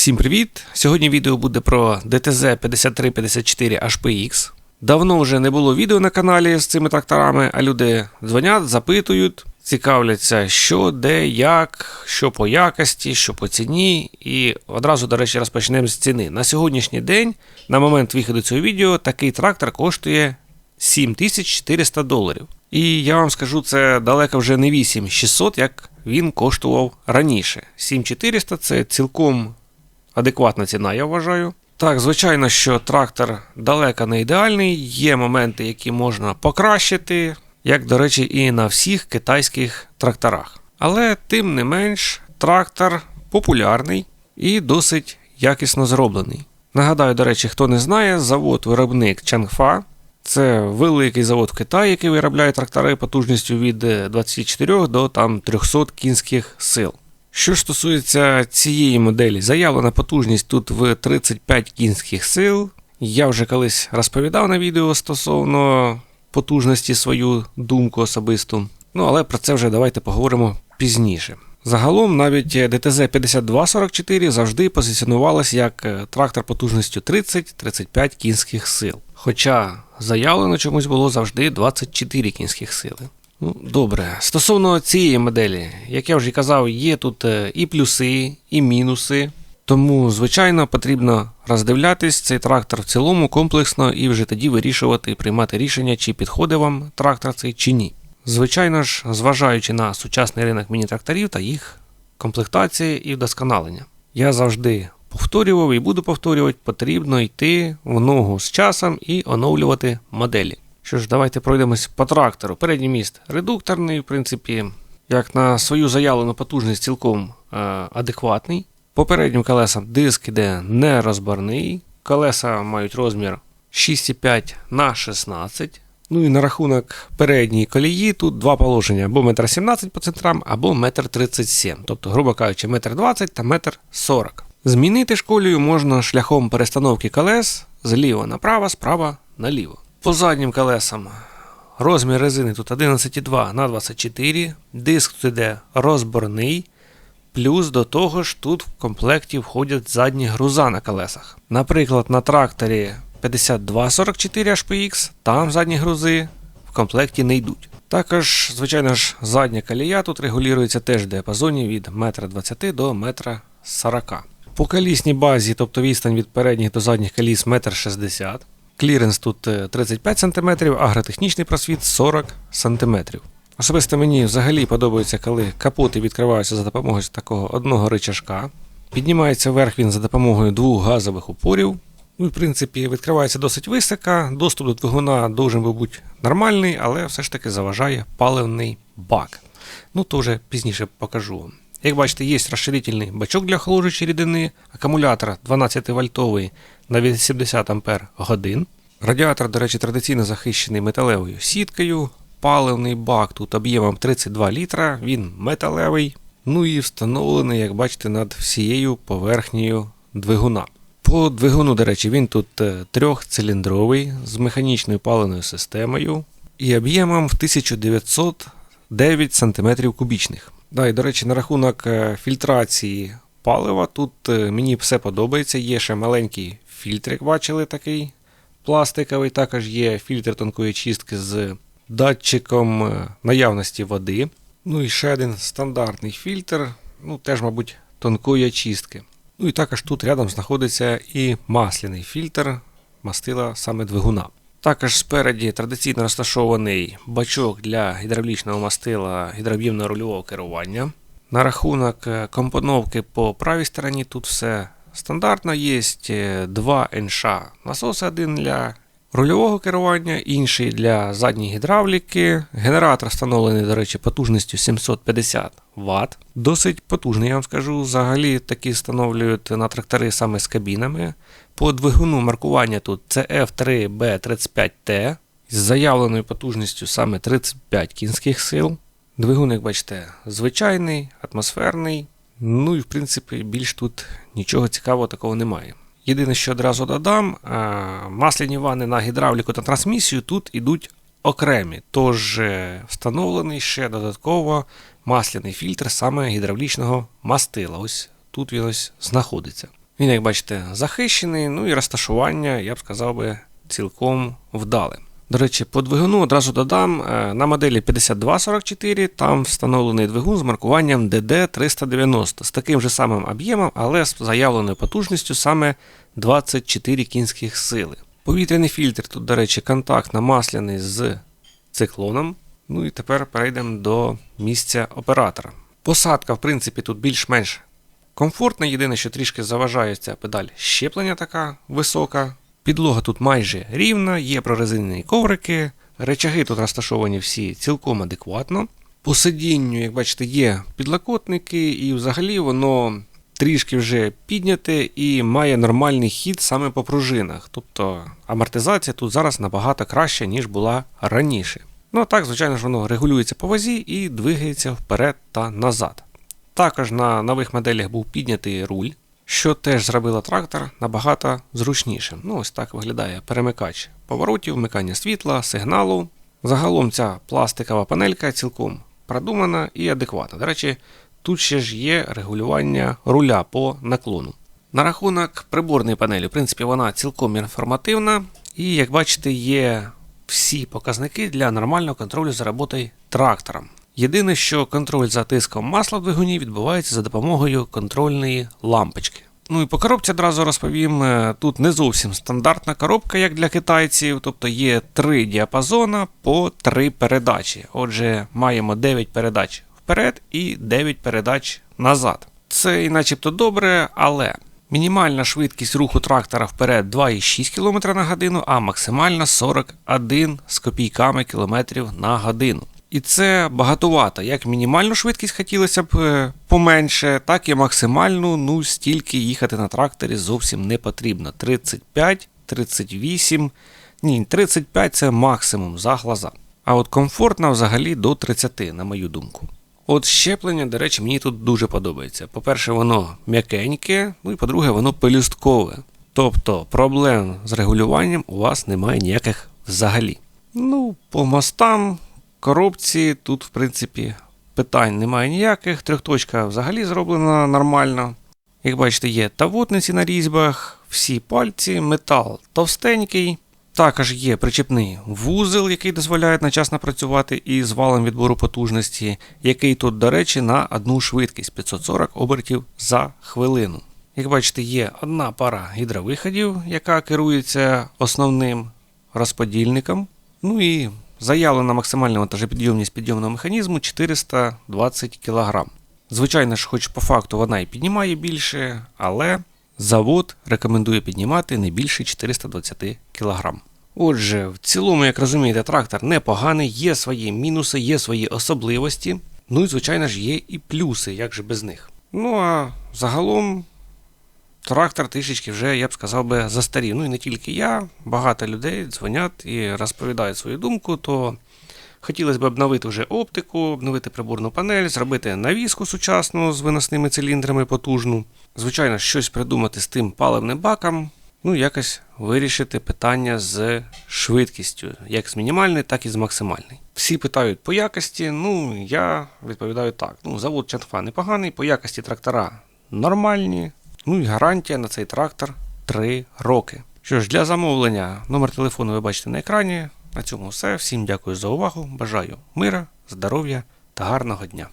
Всім привіт! Сьогодні відео буде про DTZ 5354 HPX. Давно вже не було відео на каналі з цими тракторами, а люди дзвонять, запитують, цікавляться, що, де, як, що по якості, що по ціні. І одразу, до речі, розпочнемо з ціни. На сьогоднішній день, на момент виходу цього відео, такий трактор коштує 7400 доларів. І я вам скажу, це далеко вже не 8600, як він коштував раніше. 7400 це цілком адекватна ціна, я вважаю. Так, звичайно, що трактор далеко не ідеальний, є моменти, які можна покращити, як, до речі, і на всіх китайських тракторах. Але тим не менш, трактор популярний і досить якісно зроблений. Нагадаю, до речі, хто не знає, завод-виробник Чангфа. Це великий завод в Китаї, який виробляє трактори потужністю від 24 до там 300 кінських сил. Що стосується цієї моделі, заявлена потужність тут в 35 кінських сил. Я вже колись розповідав на відео стосовно потужності свою думку особисту. Ну але про це вже давайте поговоримо пізніше. Загалом навіть DTZ 5244 завжди позиціонувалась як е, трактор потужністю 30-35 кінських сил. Хоча заявлено чомусь було завжди 24 кінських сили. Ну, Добре. Стосовно цієї моделі, як я вже казав, є тут е, і плюси, і мінуси. Тому, звичайно, потрібно роздивлятись цей трактор в цілому комплексно і вже тоді вирішувати приймати рішення, чи підходить вам трактор цей чи ні. Звичайно ж, зважаючи на сучасний ринок міні-тракторів та їх комплектації і вдосконалення. Я завжди повторював і буду повторювати, потрібно йти в ногу з часом і оновлювати моделі. Що ж, давайте пройдемось по трактору. Передній міст редукторний, в принципі, як на свою заявлену потужність цілком е, адекватний. По переднім колесам диск іде нерозборний. Колеса мають розмір 6,5 на 16. Ну і на рахунок передньої колії тут два положення: або 1,17 м по центрам, або 1,37 м. Тобто, грубо кажучи, 1,20 м та 1,40 м. Змінити школію можна шляхом перестановки колес зліва направо, справа наліво. По заднім колесам розмір резини тут 11,2 на 24 диск тут іде розборний. Плюс до того ж тут в комплекті входять задні груза на колесах. Наприклад, на тракторі 5244 HPX, там задні грузи в комплекті не йдуть. Також, звичайно ж, задня колія тут регулюється теж в діапазоні від 1,20 м до 1,40 м. По колісній базі, тобто відстань від передніх до задніх коліс 1,60 м. Кліренс тут 35 см, агротехнічний просвіт 40 см. Особисто мені взагалі подобається, коли капоти відкриваються за допомогою такого одного ричажка. Піднімається вверх він за допомогою двох газових упорів. Ну, в принципі, відкривається досить високо, доступ до двигуна би бути нормальний, але все ж таки заважає паливний бак. Ну, то вже пізніше покажу вам. Як бачите, є розширительний бачок для охолоджуючої рідини, акумулятор 12 вольтовий на 80 Ампер годин. Радіатор, до речі, традиційно захищений металевою сіткою. Паливний бак тут об'ємом 32 літра, він металевий. Ну і встановлений, як бачите, над всією поверхнею двигуна. По двигуну, до речі, він тут трьохциліндровий з механічною паливною системою і об'ємом в 1909 см кубічних. Да, і, до речі, на рахунок фільтрації палива тут мені все подобається. Є ще маленький фільтр, як бачили, такий пластиковий. Також є фільтр тонкої чистки з датчиком наявності води. Ну і ще один стандартний фільтр, ну теж, мабуть, тонкої очистки. Ну і також тут рядом знаходиться і масляний фільтр мастила саме двигуна. Також спереді традиційно розташований бачок для гідравлічного мастила гідроб'ємного рульового керування. На рахунок компоновки по правій стороні тут все стандартно. Є два НШ насоси, один для рульового керування, інший для задньої гідравліки. Генератор встановлений, до речі, потужністю 750 Вт. Досить потужний, я вам скажу. Взагалі такі встановлюють на трактори саме з кабінами. По двигуну маркування тут CF3B35T з заявленою потужністю саме 35 кінських сил. Двигун, як бачите, звичайний, атмосферний. Ну і в принципі більш тут нічого цікавого такого немає. Єдине, що одразу додам, масляні вани на гідравліку та трансмісію тут ідуть окремі, тож встановлений ще додатково масляний фільтр саме гідравлічного мастила. Ось тут він ось знаходиться. Він, як бачите, захищений, ну і розташування, я б сказав би, цілком вдале. До речі, по двигуну одразу додам, е, на моделі 5244 там встановлений двигун з маркуванням DD390 з таким же самим об'ємом, але з заявленою потужністю саме 24 кінських сили. Повітряний фільтр тут, до речі, контактно масляний з циклоном. Ну і тепер перейдемо до місця оператора. Посадка, в принципі, тут більш-менш комфортна. Єдине, що трішки заважає ця педаль щеплення така висока. Підлога тут майже рівна, є прорезинені коврики, речаги тут розташовані всі цілком адекватно. По сидінню, як бачите, є підлокотники, і взагалі воно трішки вже підняте і має нормальний хід саме по пружинах. Тобто амортизація тут зараз набагато краща, ніж була раніше. Ну а так, звичайно ж, воно регулюється по вазі і двигається вперед та назад. Також на нових моделях був піднятий руль, що теж зробило трактор набагато зручнішим. Ну, ось так виглядає перемикач поворотів, вмикання світла, сигналу. Загалом ця пластикова панелька цілком продумана і адекватна. До речі, тут ще ж є регулювання руля по наклону. На рахунок приборної панелі, в принципі, вона цілком інформативна, і, як бачите, є всі показники для нормального контролю за роботою трактором. Єдине, що контроль за тиском масла в двигуні відбувається за допомогою контрольної лампочки. Ну і по коробці одразу розповім. е, Тут не зовсім стандартна коробка, як для китайців, тобто є три діапазона по три передачі. Отже, маємо 9 передач вперед і 9 передач назад. Це і начебто добре, але мінімальна швидкість руху трактора вперед 2,6 км на годину, а максимальна 41 з копійками кілометрів на годину. І це багатовато. Як мінімальну швидкість хотілося б е, поменше, так і максимальну, ну стільки їхати на тракторі зовсім не потрібно. 35, 38, ні, 35 це максимум за глаза. А от комфортно взагалі до 30, на мою думку. От щеплення, до речі, мені тут дуже подобається. По-перше, воно м'якеньке, ну і по-друге, воно пелюсткове. Тобто проблем з регулюванням у вас немає ніяких взагалі. Ну, по мостам, коробці тут, в принципі, питань немає ніяких. Трьохточка взагалі зроблена нормально. Як бачите, є тавотниці на різьбах, всі пальці, метал товстенький. Також є причепний вузел, який дозволяє одночасно працювати із валом відбору потужності, який тут, до речі, на одну швидкість 540 обертів за хвилину. Як бачите, є одна пара гідровиходів, яка керується основним розподільником. Ну і заявлена максимальна вантажопідйомність підйомного механізму 420 кг. Звичайно ж, хоч по факту вона і піднімає більше, але завод рекомендує піднімати не більше 420 кг. Отже, в цілому, як розумієте, трактор непоганий, є свої мінуси, є свої особливості. Ну і, звичайно ж, є і плюси, як же без них. Ну а загалом трактор трішечки вже, я б сказав би, застарів. Ну і не тільки я, багато людей дзвонять і розповідають свою думку, то хотілося б обновити вже оптику, обновити приборну панель, зробити навіску сучасну з виносними циліндрами потужну. Звичайно, щось придумати з тим паливним баком. Ну, якось вирішити питання з швидкістю, як з мінімальної, так і з максимальної. Всі питають по якості. Ну, я відповідаю так. Ну, завод Чанфа непоганий, по якості трактора нормальні. Ну і гарантія на цей трактор 3 роки. Що ж, для замовлення номер телефону ви бачите на екрані. На цьому все. Всім дякую за увагу. Бажаю мира, здоров'я та гарного дня.